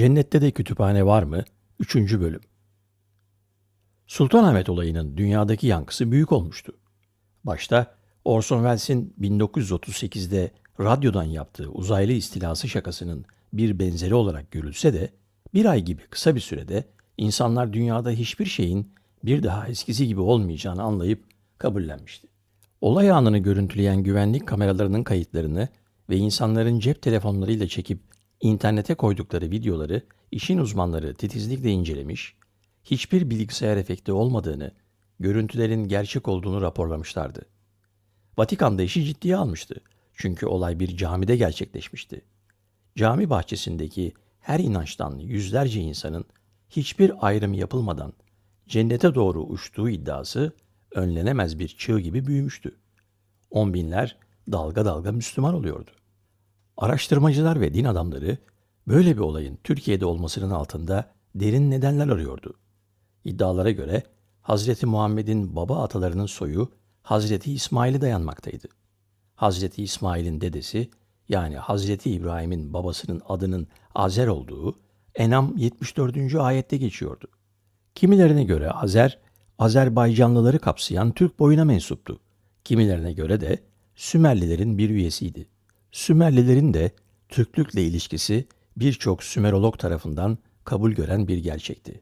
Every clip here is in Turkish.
Cennette de kütüphane var mı? 3. bölüm. Sultanahmet olayının dünyadaki yankısı büyük olmuştu. Başta Orson Welles'in 1938'de radyodan yaptığı uzaylı istilası şakasının bir benzeri olarak görülse de bir ay gibi kısa bir sürede insanlar dünyada hiçbir şeyin bir daha eskisi gibi olmayacağını anlayıp kabullenmişti. Olay anını görüntüleyen güvenlik kameralarının kayıtlarını ve insanların cep telefonlarıyla çekip internete koydukları videoları işin uzmanları titizlikle incelemiş, hiçbir bilgisayar efekti olmadığını, görüntülerin gerçek olduğunu raporlamışlardı. Vatikan da işi ciddiye almıştı. Çünkü olay bir camide gerçekleşmişti. Cami bahçesindeki her inançtan yüzlerce insanın hiçbir ayrım yapılmadan cennete doğru uçtuğu iddiası önlenemez bir çığ gibi büyümüştü. On binler dalga dalga Müslüman oluyordu. Araştırmacılar ve din adamları böyle bir olayın Türkiye'de olmasının altında derin nedenler arıyordu. İddialara göre Hazreti Muhammed'in baba atalarının soyu Hazreti İsmail'e dayanmaktaydı. Hazreti İsmail'in dedesi yani Hazreti İbrahim'in babasının adının Azer olduğu Enam 74. ayette geçiyordu. Kimilerine göre Azer, Azerbaycanlıları kapsayan Türk boyuna mensuptu. Kimilerine göre de Sümerlilerin bir üyesiydi. Sümerlilerin de Türklükle ilişkisi birçok Sümerolog tarafından kabul gören bir gerçekti.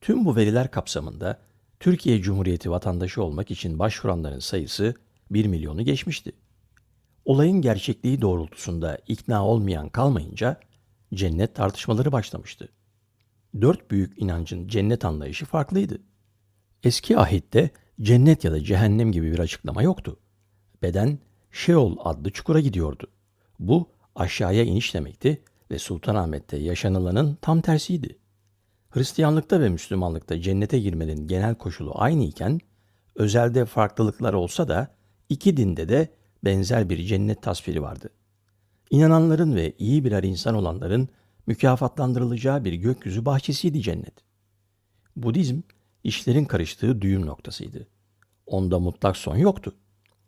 Tüm bu veriler kapsamında Türkiye Cumhuriyeti vatandaşı olmak için başvuranların sayısı 1 milyonu geçmişti. Olayın gerçekliği doğrultusunda ikna olmayan kalmayınca cennet tartışmaları başlamıştı. Dört büyük inancın cennet anlayışı farklıydı. Eski ahitte cennet ya da cehennem gibi bir açıklama yoktu. Beden Şeol adlı çukura gidiyordu. Bu aşağıya iniş demekti ve Sultanahmet'te yaşanılanın tam tersiydi. Hristiyanlıkta ve Müslümanlıkta cennete girmenin genel koşulu aynı iken, özelde farklılıklar olsa da iki dinde de benzer bir cennet tasviri vardı. İnananların ve iyi birer insan olanların mükafatlandırılacağı bir gökyüzü bahçesiydi cennet. Budizm, işlerin karıştığı düğüm noktasıydı. Onda mutlak son yoktu.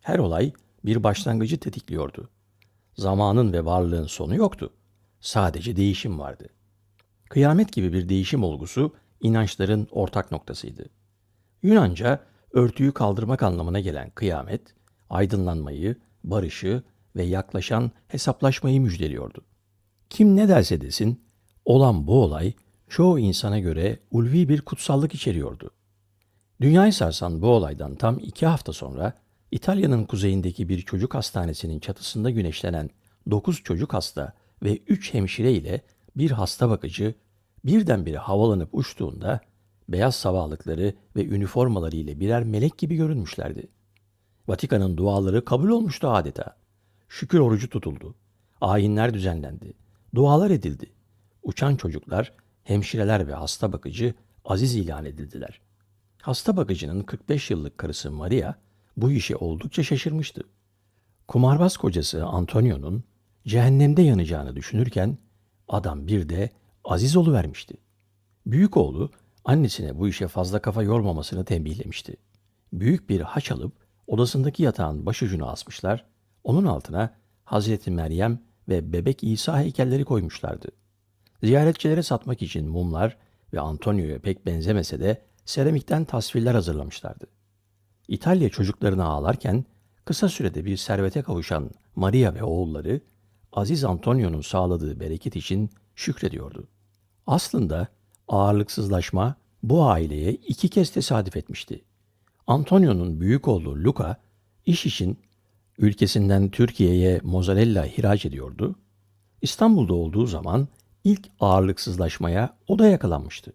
Her olay bir başlangıcı tetikliyordu. Zamanın ve varlığın sonu yoktu. Sadece değişim vardı. Kıyamet gibi bir değişim olgusu inançların ortak noktasıydı. Yunanca örtüyü kaldırmak anlamına gelen kıyamet, aydınlanmayı, barışı ve yaklaşan hesaplaşmayı müjdeliyordu. Kim ne derse desin, olan bu olay çoğu insana göre ulvi bir kutsallık içeriyordu. Dünyayı sarsan bu olaydan tam iki hafta sonra İtalya'nın kuzeyindeki bir çocuk hastanesinin çatısında güneşlenen 9 çocuk hasta ve 3 hemşire ile bir hasta bakıcı birdenbire havalanıp uçtuğunda beyaz sabahlıkları ve üniformaları ile birer melek gibi görünmüşlerdi. Vatikan'ın duaları kabul olmuştu adeta. Şükür orucu tutuldu. Ayinler düzenlendi. Dualar edildi. Uçan çocuklar, hemşireler ve hasta bakıcı aziz ilan edildiler. Hasta bakıcının 45 yıllık karısı Maria bu işe oldukça şaşırmıştı. Kumarbaz kocası Antonio'nun cehennemde yanacağını düşünürken adam bir de aziz vermişti. Büyük oğlu annesine bu işe fazla kafa yormamasını tembihlemişti. Büyük bir haç alıp odasındaki yatağın başucuna asmışlar, onun altına Hazreti Meryem ve bebek İsa heykelleri koymuşlardı. Ziyaretçilere satmak için mumlar ve Antonio'ya pek benzemese de seramikten tasvirler hazırlamışlardı. İtalya çocuklarını ağlarken kısa sürede bir servete kavuşan Maria ve oğulları Aziz Antonio'nun sağladığı bereket için şükrediyordu. Aslında ağırlıksızlaşma bu aileye iki kez tesadüf etmişti. Antonio'nun büyük oğlu Luca iş için ülkesinden Türkiye'ye mozzarella ihraç ediyordu. İstanbul'da olduğu zaman ilk ağırlıksızlaşmaya o da yakalanmıştı.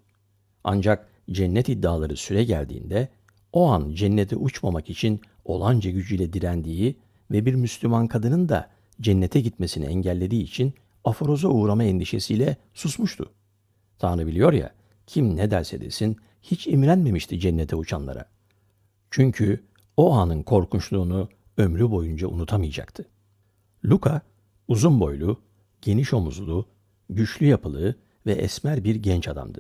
Ancak cennet iddiaları süre geldiğinde o an cennete uçmamak için olanca gücüyle direndiği ve bir Müslüman kadının da cennete gitmesini engellediği için aforoza uğrama endişesiyle susmuştu. Tanrı biliyor ya, kim ne derse desin hiç imrenmemişti cennete uçanlara. Çünkü o anın korkunçluğunu ömrü boyunca unutamayacaktı. Luka, uzun boylu, geniş omuzlu, güçlü yapılı ve esmer bir genç adamdı.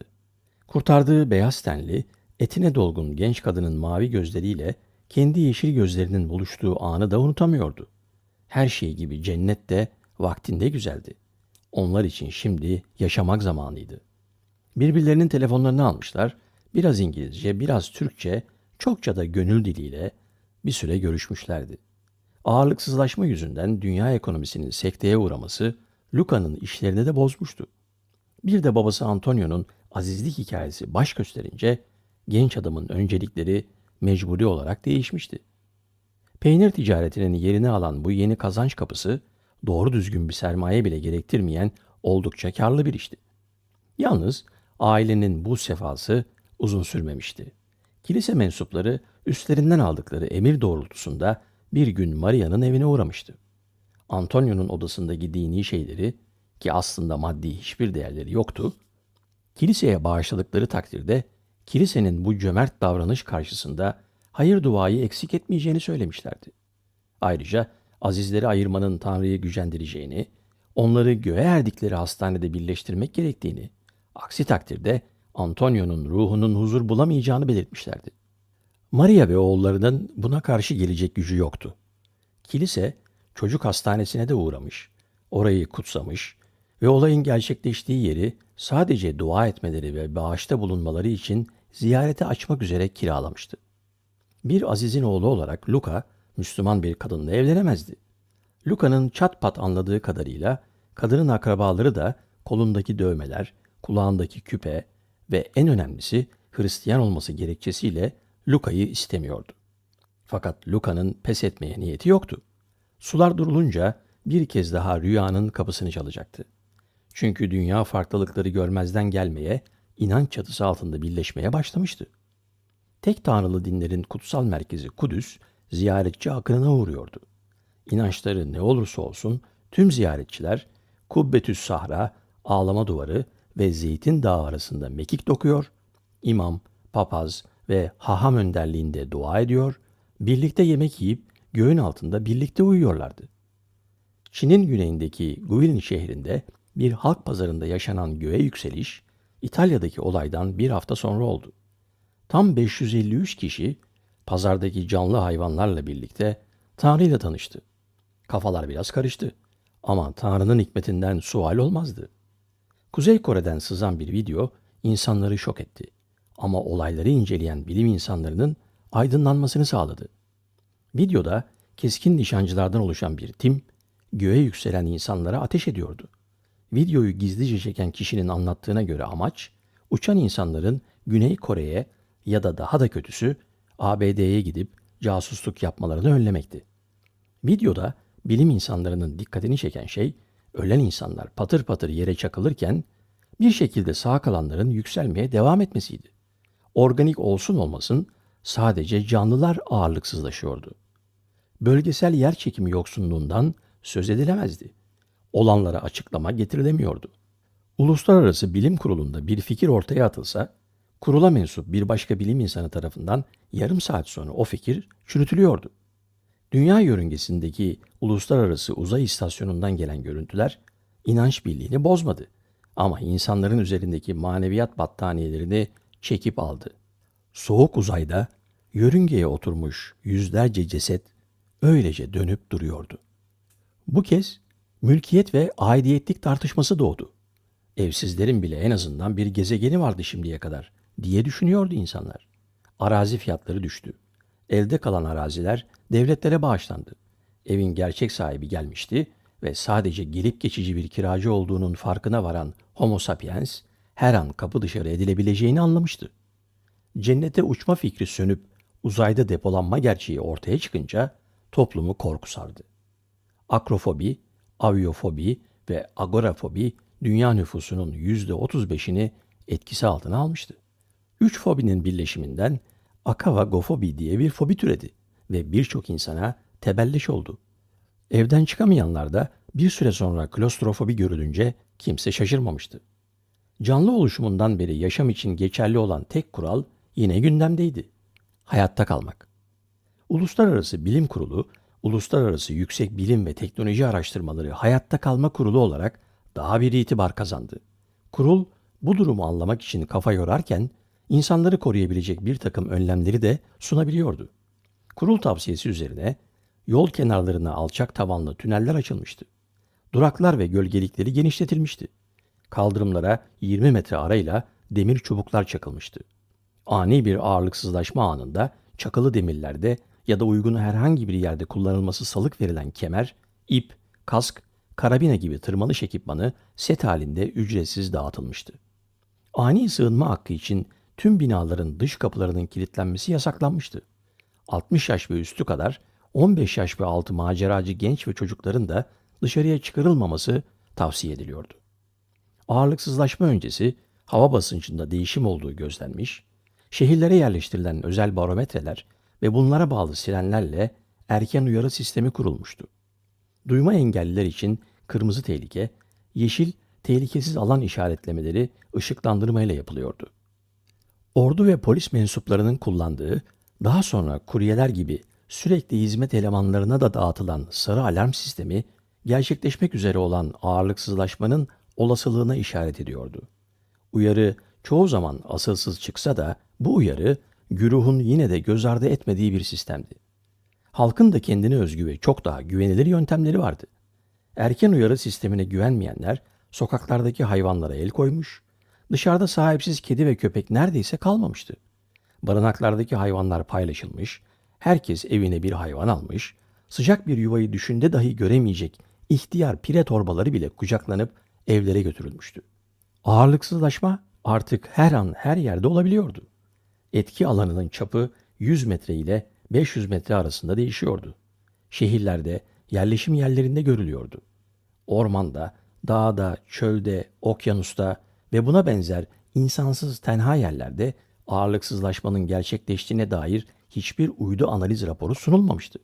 Kurtardığı beyaz tenli, etine dolgun genç kadının mavi gözleriyle kendi yeşil gözlerinin buluştuğu anı da unutamıyordu. Her şey gibi cennet de vaktinde güzeldi. Onlar için şimdi yaşamak zamanıydı. Birbirlerinin telefonlarını almışlar. Biraz İngilizce, biraz Türkçe, çokça da gönül diliyle bir süre görüşmüşlerdi. Ağırlıksızlaşma yüzünden dünya ekonomisinin sekteye uğraması Luca'nın işlerini de bozmuştu. Bir de babası Antonio'nun azizlik hikayesi baş gösterince genç adamın öncelikleri mecburi olarak değişmişti. Peynir ticaretinin yerini alan bu yeni kazanç kapısı doğru düzgün bir sermaye bile gerektirmeyen oldukça karlı bir işti. Yalnız ailenin bu sefası uzun sürmemişti. Kilise mensupları üstlerinden aldıkları emir doğrultusunda bir gün Maria'nın evine uğramıştı. Antonio'nun odasındaki dini şeyleri ki aslında maddi hiçbir değerleri yoktu, kiliseye bağışladıkları takdirde kilisenin bu cömert davranış karşısında hayır duayı eksik etmeyeceğini söylemişlerdi. Ayrıca azizleri ayırmanın Tanrı'yı gücendireceğini, onları göğe erdikleri hastanede birleştirmek gerektiğini, aksi takdirde Antonio'nun ruhunun huzur bulamayacağını belirtmişlerdi. Maria ve oğullarının buna karşı gelecek gücü yoktu. Kilise çocuk hastanesine de uğramış, orayı kutsamış ve olayın gerçekleştiği yeri sadece dua etmeleri ve bağışta bulunmaları için ziyarete açmak üzere kiralamıştı. Bir azizin oğlu olarak Luka, Müslüman bir kadınla evlenemezdi. Luka'nın çat pat anladığı kadarıyla kadının akrabaları da kolundaki dövmeler, kulağındaki küpe ve en önemlisi Hristiyan olması gerekçesiyle Luka'yı istemiyordu. Fakat Luka'nın pes etmeye niyeti yoktu. Sular durulunca bir kez daha rüyanın kapısını çalacaktı. Çünkü dünya farklılıkları görmezden gelmeye, inanç çatısı altında birleşmeye başlamıştı. Tek tanrılı dinlerin kutsal merkezi Kudüs, ziyaretçi akınına uğruyordu. İnançları ne olursa olsun tüm ziyaretçiler Kubbetüs Sahra, Ağlama Duvarı ve Zeytin Dağı arasında mekik dokuyor, imam, papaz ve haham önderliğinde dua ediyor, birlikte yemek yiyip göğün altında birlikte uyuyorlardı. Çin'in güneyindeki Guilin şehrinde bir halk pazarında yaşanan göğe yükseliş, İtalya'daki olaydan bir hafta sonra oldu. Tam 553 kişi pazardaki canlı hayvanlarla birlikte Tanrı ile tanıştı. Kafalar biraz karıştı ama Tanrı'nın hikmetinden sual olmazdı. Kuzey Kore'den sızan bir video insanları şok etti. Ama olayları inceleyen bilim insanlarının aydınlanmasını sağladı. Videoda keskin nişancılardan oluşan bir tim göğe yükselen insanlara ateş ediyordu. Videoyu gizlice çeken kişinin anlattığına göre amaç uçan insanların Güney Kore'ye ya da daha da kötüsü ABD'ye gidip casusluk yapmalarını önlemekti. Videoda bilim insanlarının dikkatini çeken şey ölen insanlar patır patır yere çakılırken bir şekilde sağ kalanların yükselmeye devam etmesiydi. Organik olsun olmasın sadece canlılar ağırlıksızlaşıyordu. Bölgesel yer çekimi yoksunluğundan söz edilemezdi. Olanlara açıklama getirilemiyordu. Uluslararası Bilim Kurulu'nda bir fikir ortaya atılsa, kurula mensup bir başka bilim insanı tarafından yarım saat sonra o fikir çürütülüyordu. Dünya yörüngesindeki uluslararası uzay istasyonundan gelen görüntüler inanç birliğini bozmadı ama insanların üzerindeki maneviyat battaniyelerini çekip aldı. Soğuk uzayda yörüngeye oturmuş yüzlerce ceset öylece dönüp duruyordu. Bu kez mülkiyet ve aidiyetlik tartışması doğdu. Evsizlerin bile en azından bir gezegeni vardı şimdiye kadar diye düşünüyordu insanlar. Arazi fiyatları düştü. Elde kalan araziler devletlere bağışlandı. Evin gerçek sahibi gelmişti ve sadece gelip geçici bir kiracı olduğunun farkına varan Homo sapiens her an kapı dışarı edilebileceğini anlamıştı. Cennete uçma fikri sönüp uzayda depolanma gerçeği ortaya çıkınca toplumu korku sardı. Akrofobi, aviofobi ve agorafobi dünya nüfusunun %35'ini etkisi altına almıştı. Üç fobinin birleşiminden akavagofobi diye bir fobi türedi ve birçok insana tebelleş oldu. Evden çıkamayanlar da bir süre sonra klostrofobi görülünce kimse şaşırmamıştı. Canlı oluşumundan beri yaşam için geçerli olan tek kural yine gündemdeydi. Hayatta kalmak. Uluslararası Bilim Kurulu, Uluslararası Yüksek Bilim ve Teknoloji Araştırmaları Hayatta Kalma Kurulu olarak daha bir itibar kazandı. Kurul bu durumu anlamak için kafa yorarken insanları koruyabilecek bir takım önlemleri de sunabiliyordu. Kurul tavsiyesi üzerine yol kenarlarına alçak tavanlı tüneller açılmıştı. Duraklar ve gölgelikleri genişletilmişti. Kaldırımlara 20 metre arayla demir çubuklar çakılmıştı. Ani bir ağırlıksızlaşma anında çakılı demirlerde ya da uygun herhangi bir yerde kullanılması salık verilen kemer, ip, kask, karabine gibi tırmanış ekipmanı set halinde ücretsiz dağıtılmıştı. Ani sığınma hakkı için tüm binaların dış kapılarının kilitlenmesi yasaklanmıştı. 60 yaş ve üstü kadar 15 yaş ve altı maceracı genç ve çocukların da dışarıya çıkarılmaması tavsiye ediliyordu. Ağırlıksızlaşma öncesi hava basıncında değişim olduğu gözlenmiş, şehirlere yerleştirilen özel barometreler ve bunlara bağlı sirenlerle erken uyarı sistemi kurulmuştu. Duyma engelliler için kırmızı tehlike, yeşil tehlikesiz alan işaretlemeleri ışıklandırmayla yapılıyordu. Ordu ve polis mensuplarının kullandığı, daha sonra kuryeler gibi sürekli hizmet elemanlarına da dağıtılan sarı alarm sistemi gerçekleşmek üzere olan ağırlıksızlaşmanın olasılığına işaret ediyordu. Uyarı çoğu zaman asılsız çıksa da bu uyarı güruhun yine de göz ardı etmediği bir sistemdi. Halkın da kendine özgü ve çok daha güvenilir yöntemleri vardı. Erken uyarı sistemine güvenmeyenler sokaklardaki hayvanlara el koymuş, dışarıda sahipsiz kedi ve köpek neredeyse kalmamıştı. Barınaklardaki hayvanlar paylaşılmış, herkes evine bir hayvan almış, sıcak bir yuvayı düşünde dahi göremeyecek ihtiyar pire torbaları bile kucaklanıp evlere götürülmüştü. Ağırlıksızlaşma artık her an her yerde olabiliyordu. Etki alanının çapı 100 metre ile 500 metre arasında değişiyordu. Şehirlerde, yerleşim yerlerinde görülüyordu. Ormanda, dağda, çölde, okyanusta ve buna benzer insansız tenha yerlerde ağırlıksızlaşmanın gerçekleştiğine dair hiçbir uydu analiz raporu sunulmamıştı.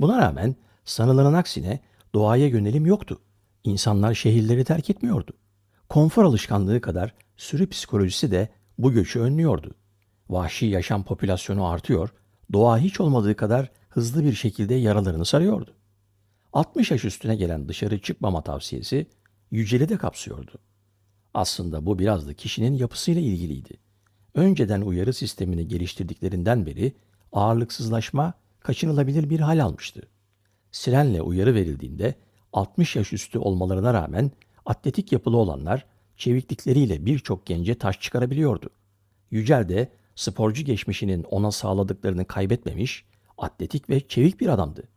Buna rağmen sanılanın aksine doğaya yönelim yoktu. İnsanlar şehirleri terk etmiyordu. Konfor alışkanlığı kadar sürü psikolojisi de bu göçü önlüyordu. Vahşi yaşam popülasyonu artıyor, doğa hiç olmadığı kadar hızlı bir şekilde yaralarını sarıyordu. 60 yaş üstüne gelen dışarı çıkmama tavsiyesi Yücel'i de kapsıyordu. Aslında bu biraz da kişinin yapısıyla ilgiliydi. Önceden uyarı sistemini geliştirdiklerinden beri ağırlıksızlaşma kaçınılabilir bir hal almıştı. Sirenle uyarı verildiğinde 60 yaş üstü olmalarına rağmen atletik yapılı olanlar çeviklikleriyle birçok gence taş çıkarabiliyordu. Yücel de sporcu geçmişinin ona sağladıklarını kaybetmemiş, atletik ve çevik bir adamdı.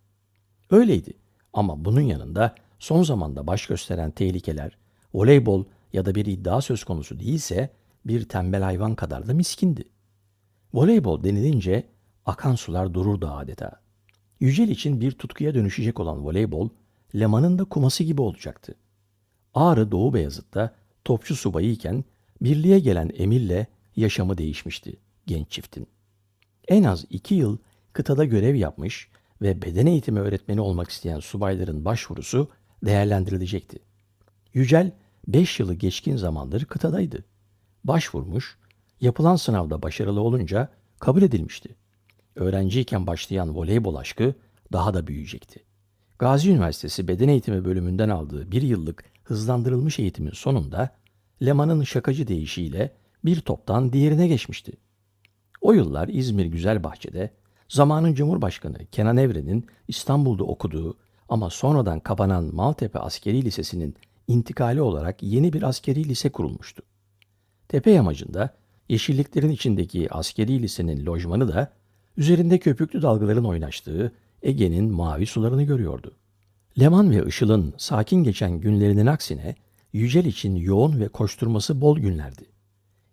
Öyleydi ama bunun yanında son zamanda baş gösteren tehlikeler, voleybol ya da bir iddia söz konusu değilse bir tembel hayvan kadar da miskindi. Voleybol denilince akan sular dururdu adeta. Yücel için bir tutkuya dönüşecek olan voleybol, Leman'ın da kuması gibi olacaktı. Ağrı Doğu Beyazıt'ta topçu subayı iken birliğe gelen emirle yaşamı değişmişti genç çiftin. En az iki yıl kıtada görev yapmış ve beden eğitimi öğretmeni olmak isteyen subayların başvurusu değerlendirilecekti. Yücel 5 yılı geçkin zamandır kıtadaydı. Başvurmuş, yapılan sınavda başarılı olunca kabul edilmişti. Öğrenciyken başlayan voleybol aşkı daha da büyüyecekti. Gazi Üniversitesi Beden Eğitimi bölümünden aldığı bir yıllık hızlandırılmış eğitimin sonunda Leman'ın şakacı deyişiyle bir toptan diğerine geçmişti. O yıllar İzmir Güzelbahçe'de zamanın Cumhurbaşkanı Kenan Evren'in İstanbul'da okuduğu ama sonradan kapanan Maltepe Askeri Lisesi'nin intikali olarak yeni bir askeri lise kurulmuştu. Tepe yamacında yeşilliklerin içindeki askeri lisenin lojmanı da üzerinde köpüklü dalgaların oynaştığı Ege'nin mavi sularını görüyordu. Leman ve Işıl'ın sakin geçen günlerinin aksine Yücel için yoğun ve koşturması bol günlerdi.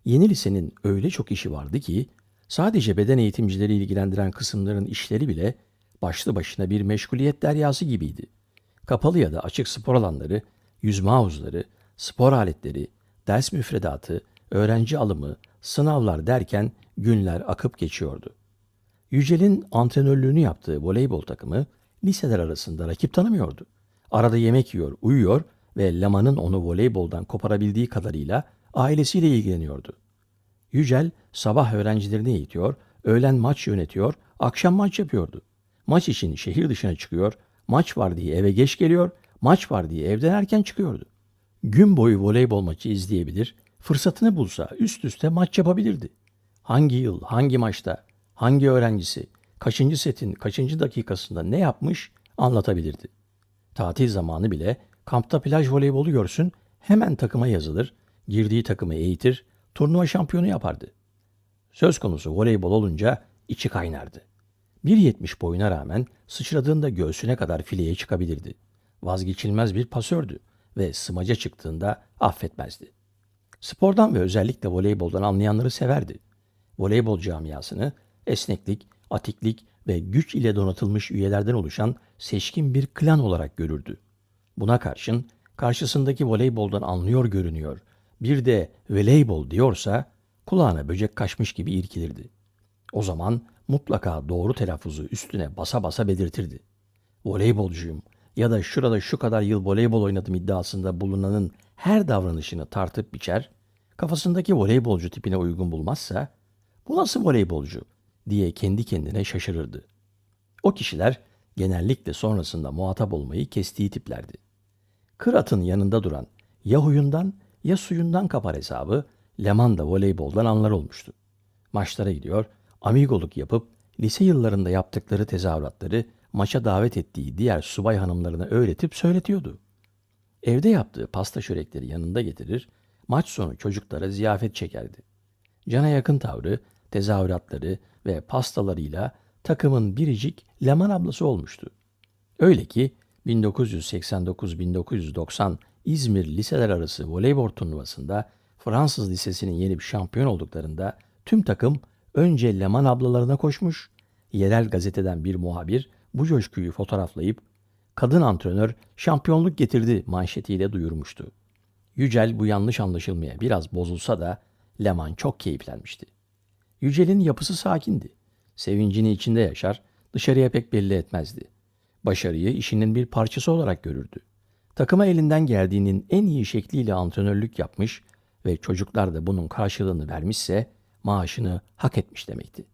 Yeni lisenin öyle çok işi vardı ki sadece beden eğitimcileri ilgilendiren kısımların işleri bile başlı başına bir meşguliyet deryası gibiydi. Kapalı ya da açık spor alanları, yüzme havuzları, spor aletleri, ders müfredatı, öğrenci alımı, sınavlar derken günler akıp geçiyordu. Yücel'in antrenörlüğünü yaptığı voleybol takımı liseler arasında rakip tanımıyordu. Arada yemek yiyor, uyuyor ve Laman'ın onu voleyboldan koparabildiği kadarıyla ailesiyle ilgileniyordu. Yücel sabah öğrencilerini eğitiyor, öğlen maç yönetiyor, akşam maç yapıyordu. Maç için şehir dışına çıkıyor, maç var diye eve geç geliyor, maç var diye evden erken çıkıyordu. Gün boyu voleybol maçı izleyebilir, fırsatını bulsa üst üste maç yapabilirdi. Hangi yıl, hangi maçta, hangi öğrencisi, kaçıncı setin kaçıncı dakikasında ne yapmış anlatabilirdi. Tatil zamanı bile Kampta plaj voleybolu görsün, hemen takıma yazılır, girdiği takımı eğitir, turnuva şampiyonu yapardı. Söz konusu voleybol olunca içi kaynardı. 1.70 boyuna rağmen sıçradığında göğsüne kadar fileye çıkabilirdi. Vazgeçilmez bir pasördü ve smaca çıktığında affetmezdi. Spordan ve özellikle voleyboldan anlayanları severdi. Voleybol camiasını esneklik, atiklik ve güç ile donatılmış üyelerden oluşan seçkin bir klan olarak görürdü. Buna karşın karşısındaki voleyboldan anlıyor görünüyor, bir de voleybol diyorsa kulağına böcek kaçmış gibi irkilirdi. O zaman mutlaka doğru telaffuzu üstüne basa basa belirtirdi. Voleybolcuyum ya da şurada şu kadar yıl voleybol oynadım iddiasında bulunanın her davranışını tartıp biçer, kafasındaki voleybolcu tipine uygun bulmazsa bu nasıl voleybolcu diye kendi kendine şaşırırdı. O kişiler genellikle sonrasında muhatap olmayı kestiği tiplerdi. Kır atın yanında duran ya huyundan ya suyundan kapar hesabı Leman voleyboldan anlar olmuştu. Maçlara gidiyor, amigoluk yapıp lise yıllarında yaptıkları tezahüratları maça davet ettiği diğer subay hanımlarına öğretip söyletiyordu. Evde yaptığı pasta çörekleri yanında getirir, maç sonu çocuklara ziyafet çekerdi. Cana yakın tavrı, tezahüratları ve pastalarıyla takımın biricik Leman ablası olmuştu. Öyle ki 1989-1990 İzmir liseler arası voleybol turnuvasında Fransız lisesinin yenip şampiyon olduklarında tüm takım önce Leman ablalarına koşmuş, yerel gazeteden bir muhabir bu coşkuyu fotoğraflayıp kadın antrenör şampiyonluk getirdi manşetiyle duyurmuştu. Yücel bu yanlış anlaşılmaya biraz bozulsa da Leman çok keyiflenmişti. Yücel'in yapısı sakindi. Sevincini içinde yaşar, dışarıya pek belli etmezdi. Başarıyı işinin bir parçası olarak görürdü. Takıma elinden geldiğinin en iyi şekliyle antrenörlük yapmış ve çocuklar da bunun karşılığını vermişse maaşını hak etmiş demekti.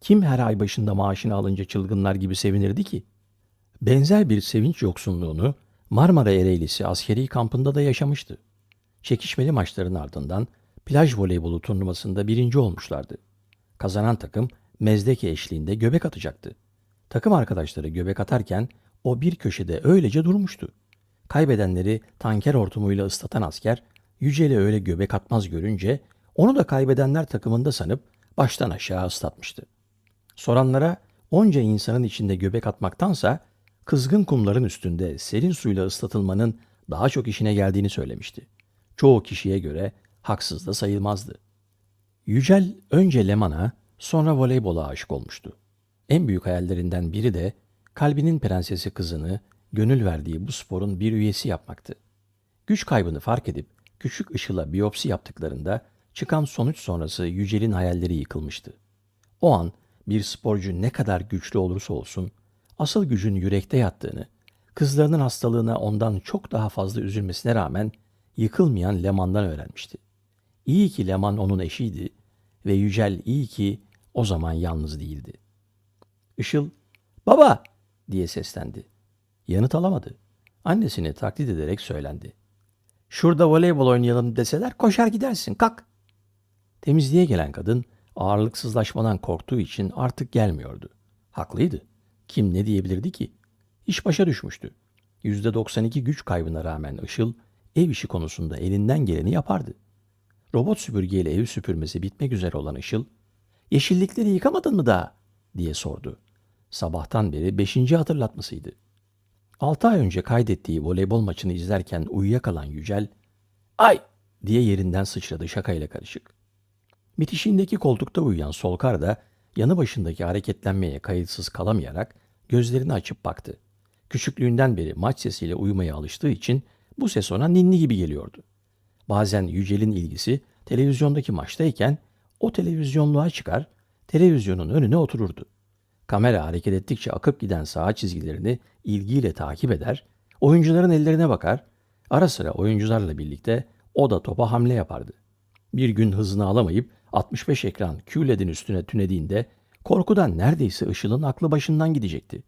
Kim her ay başında maaşını alınca çılgınlar gibi sevinirdi ki? Benzer bir sevinç yoksunluğunu Marmara Ereğlisi askeri kampında da yaşamıştı. Çekişmeli maçların ardından plaj voleybolu turnuvasında birinci olmuşlardı. Kazanan takım Mezdeke eşliğinde göbek atacaktı. Takım arkadaşları göbek atarken o bir köşede öylece durmuştu. Kaybedenleri tanker hortumuyla ıslatan asker Yücel'i öyle göbek atmaz görünce onu da kaybedenler takımında sanıp baştan aşağı ıslatmıştı. Soranlara onca insanın içinde göbek atmaktansa kızgın kumların üstünde serin suyla ıslatılmanın daha çok işine geldiğini söylemişti. Çoğu kişiye göre haksız da sayılmazdı. Yücel önce Leman'a sonra voleybola aşık olmuştu. En büyük hayallerinden biri de kalbinin prensesi kızını gönül verdiği bu sporun bir üyesi yapmaktı. Güç kaybını fark edip küçük ışıla biyopsi yaptıklarında çıkan sonuç sonrası Yücel'in hayalleri yıkılmıştı. O an bir sporcu ne kadar güçlü olursa olsun asıl gücün yürekte yattığını, kızlarının hastalığına ondan çok daha fazla üzülmesine rağmen yıkılmayan Leman'dan öğrenmişti. İyi ki Leman onun eşiydi ve Yücel iyi ki o zaman yalnız değildi. Işıl, baba diye seslendi. Yanıt alamadı. Annesini taklit ederek söylendi. Şurada voleybol oynayalım deseler koşar gidersin kalk. Temizliğe gelen kadın ağırlıksızlaşmadan korktuğu için artık gelmiyordu. Haklıydı. Kim ne diyebilirdi ki? İş başa düşmüştü. %92 güç kaybına rağmen Işıl ev işi konusunda elinden geleni yapardı. Robot süpürgeyle evi süpürmesi bitmek üzere olan Işıl, ''Yeşillikleri yıkamadın mı daha?'' diye sordu. Sabahtan beri beşinci hatırlatmasıydı. Altı ay önce kaydettiği voleybol maçını izlerken uyuyakalan Yücel, ''Ay!'' diye yerinden sıçradı şakayla karışık. Bitişiğindeki koltukta uyuyan Solkar da yanı başındaki hareketlenmeye kayıtsız kalamayarak gözlerini açıp baktı. Küçüklüğünden beri maç sesiyle uyumaya alıştığı için bu ses ona ninni gibi geliyordu. Bazen Yücel'in ilgisi televizyondaki maçtayken o televizyonluğa çıkar, televizyonun önüne otururdu. Kamera hareket ettikçe akıp giden saha çizgilerini ilgiyle takip eder, oyuncuların ellerine bakar, ara sıra oyuncularla birlikte o da topa hamle yapardı. Bir gün hızını alamayıp 65 ekran QLED'in üstüne tünediğinde korkudan neredeyse Işıl'ın aklı başından gidecekti.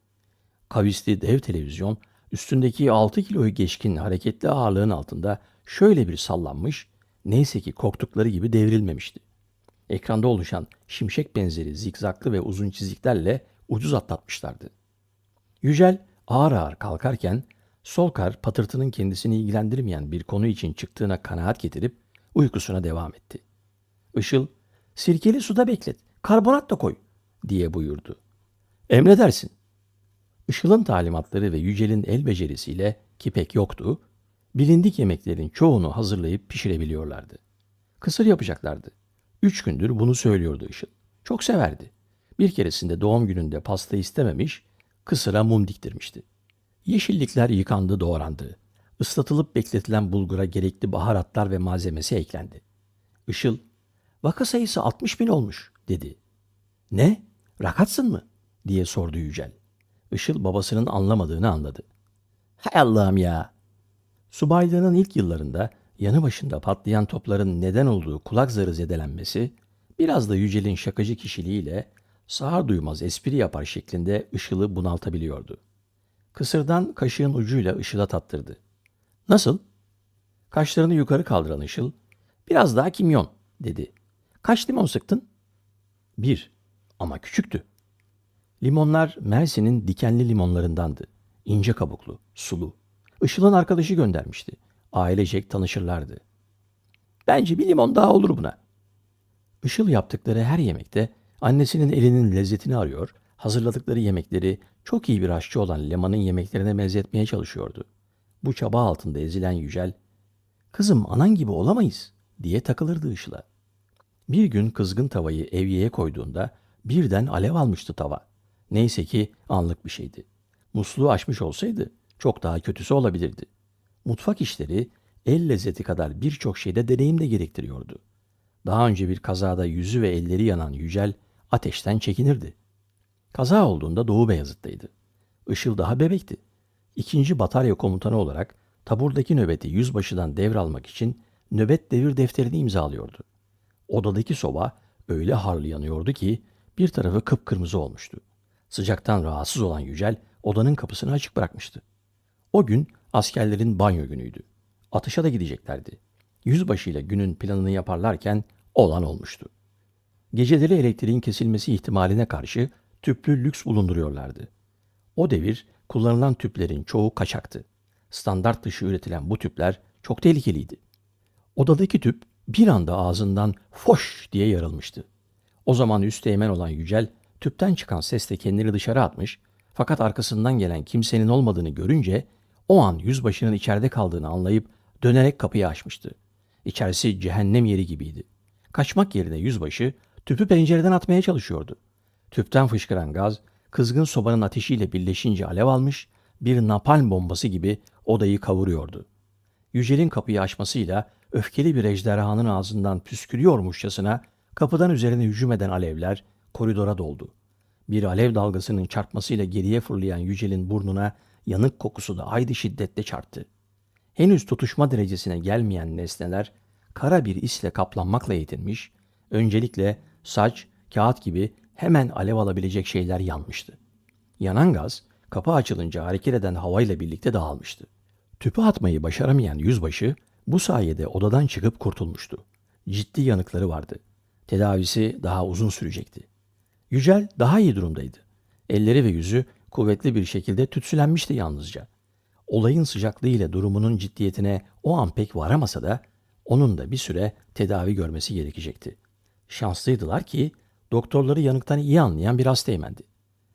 Kavisli dev televizyon üstündeki 6 kiloyu geçkin hareketli ağırlığın altında şöyle bir sallanmış, neyse ki korktukları gibi devrilmemişti. Ekranda oluşan şimşek benzeri zikzaklı ve uzun çiziklerle ucuz atlatmışlardı. Yücel ağır ağır kalkarken Solkar patırtının kendisini ilgilendirmeyen bir konu için çıktığına kanaat getirip uykusuna devam etti. Işıl, sirkeli suda beklet, karbonat da koy diye buyurdu. Emredersin. Işıl'ın talimatları ve Yücel'in el becerisiyle ki pek yoktu, bilindik yemeklerin çoğunu hazırlayıp pişirebiliyorlardı. Kısır yapacaklardı. Üç gündür bunu söylüyordu Işıl. Çok severdi. Bir keresinde doğum gününde pasta istememiş, kısıra mum diktirmişti. Yeşillikler yıkandı, doğrandı. Islatılıp bekletilen bulgura gerekli baharatlar ve malzemesi eklendi. Işıl, vaka sayısı 60 bin olmuş dedi. Ne? Rakatsın mı? diye sordu Yücel. Işıl babasının anlamadığını anladı. Hay Allah'ım ya. Subaylığının ilk yıllarında yanı başında patlayan topların neden olduğu kulak zarı zedelenmesi, biraz da Yücel'in şakacı kişiliğiyle sağır duymaz espri yapar şeklinde Işıl'ı bunaltabiliyordu. Kısırdan kaşığın ucuyla Işıl'a tattırdı. Nasıl? Kaşlarını yukarı kaldıran Işıl, biraz daha kimyon dedi. Kaç limon sıktın? Bir. Ama küçüktü. Limonlar Mersin'in dikenli limonlarındandı. İnce kabuklu, sulu. Işıl'ın arkadaşı göndermişti. Ailecek tanışırlardı. Bence bir limon daha olur buna. Işıl yaptıkları her yemekte annesinin elinin lezzetini arıyor, hazırladıkları yemekleri çok iyi bir aşçı olan Leman'ın yemeklerine benzetmeye çalışıyordu. Bu çaba altında ezilen Yücel, ''Kızım anan gibi olamayız.'' diye takılırdı Işıl'a. Bir gün kızgın tavayı evyeye koyduğunda birden alev almıştı tava. Neyse ki anlık bir şeydi. Musluğu açmış olsaydı çok daha kötüsü olabilirdi. Mutfak işleri el lezzeti kadar birçok şeyde deneyim de gerektiriyordu. Daha önce bir kazada yüzü ve elleri yanan Yücel ateşten çekinirdi. Kaza olduğunda Doğu Beyazıt'taydı. Işıl daha bebekti. İkinci batarya komutanı olarak taburdaki nöbeti yüzbaşıdan devralmak için nöbet devir defterini imzalıyordu. Odadaki soba öyle harlı yanıyordu ki bir tarafı kıpkırmızı olmuştu. Sıcaktan rahatsız olan Yücel odanın kapısını açık bırakmıştı. O gün askerlerin banyo günüydü. Atışa da gideceklerdi. Yüzbaşıyla günün planını yaparlarken olan olmuştu. Geceleri elektriğin kesilmesi ihtimaline karşı tüplü lüks bulunduruyorlardı. O devir kullanılan tüplerin çoğu kaçaktı. Standart dışı üretilen bu tüpler çok tehlikeliydi. Odadaki tüp bir anda ağzından foş diye yarılmıştı. O zaman üsteğmen olan Yücel tüpten çıkan sesle kendini dışarı atmış fakat arkasından gelen kimsenin olmadığını görünce o an yüzbaşının içeride kaldığını anlayıp dönerek kapıyı açmıştı. İçerisi cehennem yeri gibiydi. Kaçmak yerine yüzbaşı tüpü pencereden atmaya çalışıyordu. Tüpten fışkıran gaz kızgın sobanın ateşiyle birleşince alev almış, bir napalm bombası gibi odayı kavuruyordu. Yücel'in kapıyı açmasıyla öfkeli bir ejderhanın ağzından püskürüyormuşçasına kapıdan üzerine hücum eden alevler koridora doldu. Bir alev dalgasının çarpmasıyla geriye fırlayan Yücel'in burnuna yanık kokusu da aynı şiddetle çarptı. Henüz tutuşma derecesine gelmeyen nesneler kara bir isle kaplanmakla yetinmiş, öncelikle saç, kağıt gibi hemen alev alabilecek şeyler yanmıştı. Yanan gaz kapı açılınca hareket eden havayla birlikte dağılmıştı. Tüpü atmayı başaramayan yüzbaşı bu sayede odadan çıkıp kurtulmuştu. Ciddi yanıkları vardı. Tedavisi daha uzun sürecekti. Yücel daha iyi durumdaydı. Elleri ve yüzü kuvvetli bir şekilde tütsülenmişti yalnızca. Olayın sıcaklığı ile durumunun ciddiyetine o an pek varamasa da onun da bir süre tedavi görmesi gerekecekti. Şanslıydılar ki doktorları yanıktan iyi anlayan bir hastaymendi.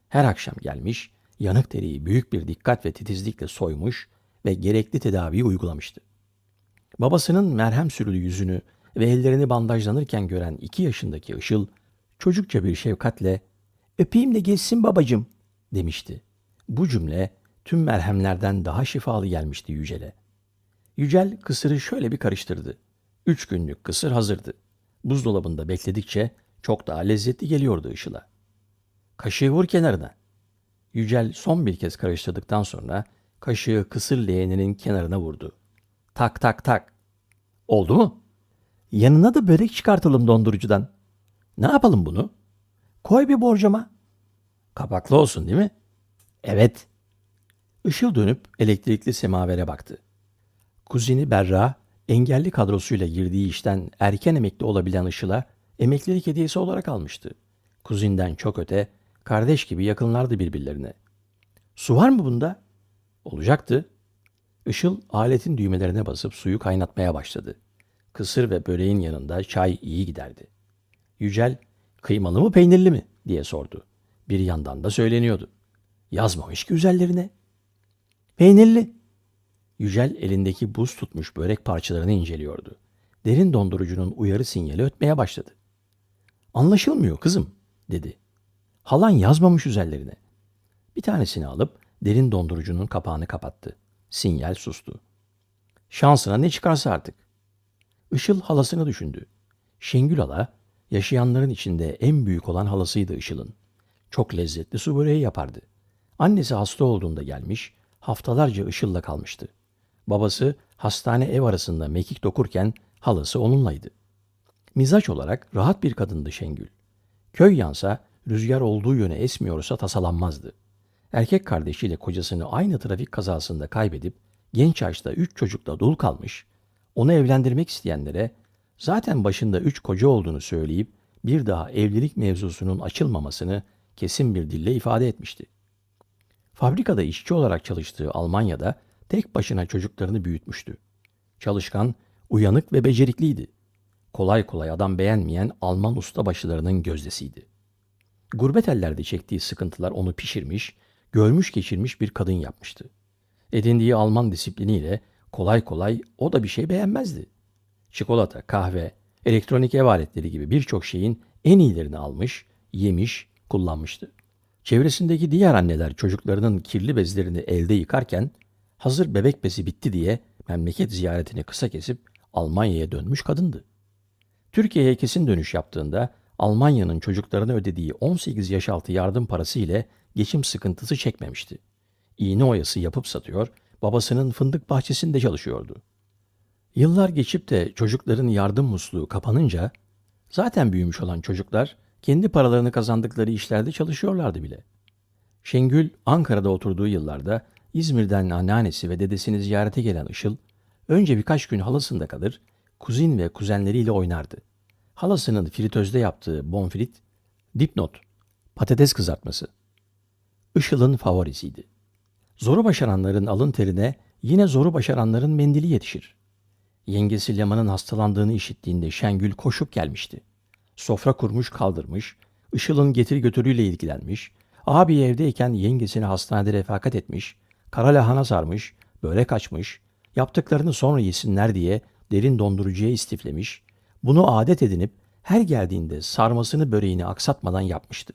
Her akşam gelmiş, yanık deriyi büyük bir dikkat ve titizlikle soymuş ve gerekli tedaviyi uygulamıştı. Babasının merhem sürülü yüzünü ve ellerini bandajlanırken gören iki yaşındaki Işıl, çocukça bir şefkatle ''Öpeyim de geçsin babacım'' demişti. Bu cümle tüm merhemlerden daha şifalı gelmişti Yücel'e. Yücel kısırı şöyle bir karıştırdı. Üç günlük kısır hazırdı. Buzdolabında bekledikçe çok daha lezzetli geliyordu Işıl'a. Kaşığı vur kenarına. Yücel son bir kez karıştırdıktan sonra kaşığı kısır leğeninin kenarına vurdu. Tak tak tak. Oldu mu? Yanına da börek çıkartalım dondurucudan. Ne yapalım bunu? Koy bir borcama. Kapaklı olsun değil mi? Evet. Işıl dönüp elektrikli semavere baktı. Kuzini Berra, engelli kadrosuyla girdiği işten erken emekli olabilen Işıl'a emeklilik hediyesi olarak almıştı. Kuzinden çok öte, kardeş gibi yakınlardı birbirlerine. Su var mı bunda? Olacaktı. Işıl aletin düğmelerine basıp suyu kaynatmaya başladı. Kısır ve böreğin yanında çay iyi giderdi. Yücel, kıymalı mı peynirli mi diye sordu. Bir yandan da söyleniyordu. Yazmamış ki üzerlerine. Peynirli. Yücel elindeki buz tutmuş börek parçalarını inceliyordu. Derin dondurucunun uyarı sinyali ötmeye başladı. Anlaşılmıyor kızım, dedi. Halan yazmamış üzerlerine. Bir tanesini alıp derin dondurucunun kapağını kapattı. Sinyal sustu. Şansına ne çıkarsa artık. Işıl halasını düşündü. Şengül hala yaşayanların içinde en büyük olan halasıydı Işıl'ın. Çok lezzetli su böreği yapardı. Annesi hasta olduğunda gelmiş, haftalarca Işıl'la kalmıştı. Babası hastane ev arasında mekik dokurken halası onunlaydı. Mizaç olarak rahat bir kadındı Şengül. Köy yansa, rüzgar olduğu yöne esmiyorsa tasalanmazdı. Erkek kardeşiyle kocasını aynı trafik kazasında kaybedip genç yaşta üç çocukla dul kalmış, onu evlendirmek isteyenlere zaten başında üç koca olduğunu söyleyip bir daha evlilik mevzusunun açılmamasını kesin bir dille ifade etmişti. Fabrikada işçi olarak çalıştığı Almanya'da tek başına çocuklarını büyütmüştü. Çalışkan, uyanık ve becerikliydi. Kolay kolay adam beğenmeyen Alman ustabaşılarının gözdesiydi. Gurbet ellerde çektiği sıkıntılar onu pişirmiş, görmüş geçirmiş bir kadın yapmıştı. Edindiği Alman disipliniyle kolay kolay o da bir şey beğenmezdi. Çikolata, kahve, elektronik ev aletleri gibi birçok şeyin en iyilerini almış, yemiş, kullanmıştı. Çevresindeki diğer anneler çocuklarının kirli bezlerini elde yıkarken hazır bebek bezi bitti diye memleket ziyaretini kısa kesip Almanya'ya dönmüş kadındı. Türkiye'ye kesin dönüş yaptığında Almanya'nın çocuklarına ödediği 18 yaş altı yardım parası ile geçim sıkıntısı çekmemişti. İğne oyası yapıp satıyor, babasının fındık bahçesinde çalışıyordu. Yıllar geçip de çocukların yardım musluğu kapanınca zaten büyümüş olan çocuklar kendi paralarını kazandıkları işlerde çalışıyorlardı bile. Şengül Ankara'da oturduğu yıllarda İzmir'den anneannesi ve dedesini ziyarete gelen Işıl, önce birkaç gün halasında kalır, kuzin ve kuzenleriyle oynardı. Halasının fritözde yaptığı bonfrit, dipnot, patates kızartması. Işıl'ın favorisiydi. Zoru başaranların alın terine yine zoru başaranların mendili yetişir. Yengesi Leman'ın hastalandığını işittiğinde Şengül koşup gelmişti. Sofra kurmuş kaldırmış, Işıl'ın getir götürüyle ilgilenmiş, abi evdeyken yengesini hastanede refakat etmiş, kara lahana sarmış, börek açmış, yaptıklarını sonra yesinler diye derin dondurucuya istiflemiş, bunu adet edinip her geldiğinde sarmasını böreğini aksatmadan yapmıştı.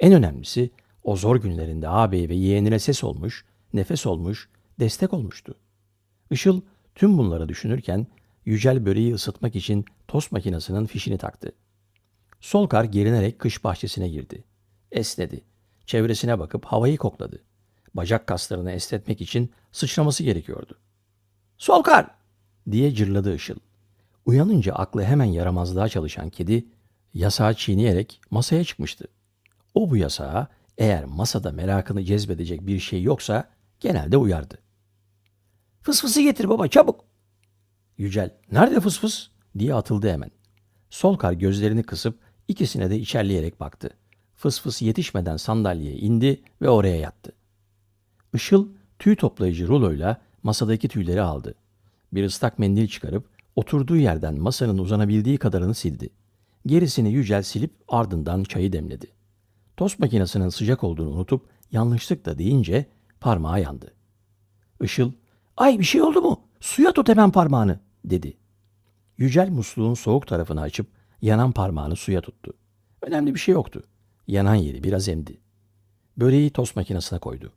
En önemlisi o zor günlerinde ağabey ve yeğenine ses olmuş, nefes olmuş, destek olmuştu. Işıl tüm bunları düşünürken Yücel böreği ısıtmak için tost makinesinin fişini taktı. Solkar gerinerek kış bahçesine girdi. Esnedi. Çevresine bakıp havayı kokladı. Bacak kaslarını esnetmek için sıçraması gerekiyordu. Solkar! diye cırladı Işıl. Uyanınca aklı hemen yaramazlığa çalışan kedi yasağı çiğneyerek masaya çıkmıştı. O bu yasağa eğer masada merakını cezbedecek bir şey yoksa genelde uyardı. Fısfısı getir baba çabuk. Yücel nerede fısfıs diye atıldı hemen. Solkar gözlerini kısıp ikisine de içerleyerek baktı. Fısfıs yetişmeden sandalyeye indi ve oraya yattı. Işıl tüy toplayıcı ruloyla masadaki tüyleri aldı. Bir ıslak mendil çıkarıp oturduğu yerden masanın uzanabildiği kadarını sildi. Gerisini Yücel silip ardından çayı demledi. Tost makinesinin sıcak olduğunu unutup yanlışlıkla deyince parmağı yandı. Işıl, ay bir şey oldu mu? Suya tut hemen parmağını, dedi. Yücel musluğun soğuk tarafını açıp yanan parmağını suya tuttu. Önemli bir şey yoktu. Yanan yeri biraz emdi. Böreği tost makinesine koydu.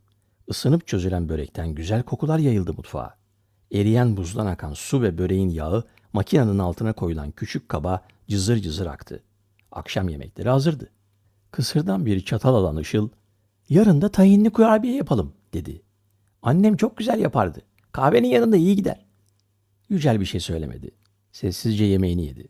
Isınıp çözülen börekten güzel kokular yayıldı mutfağa. Eriyen buzdan akan su ve böreğin yağı makinenin altına koyulan küçük kaba cızır cızır aktı. Akşam yemekleri hazırdı. Kısırdan bir çatal alan Işıl, yarın da tayinli kurabiye yapalım dedi. Annem çok güzel yapardı. Kahvenin yanında iyi gider. Yücel bir şey söylemedi. Sessizce yemeğini yedi.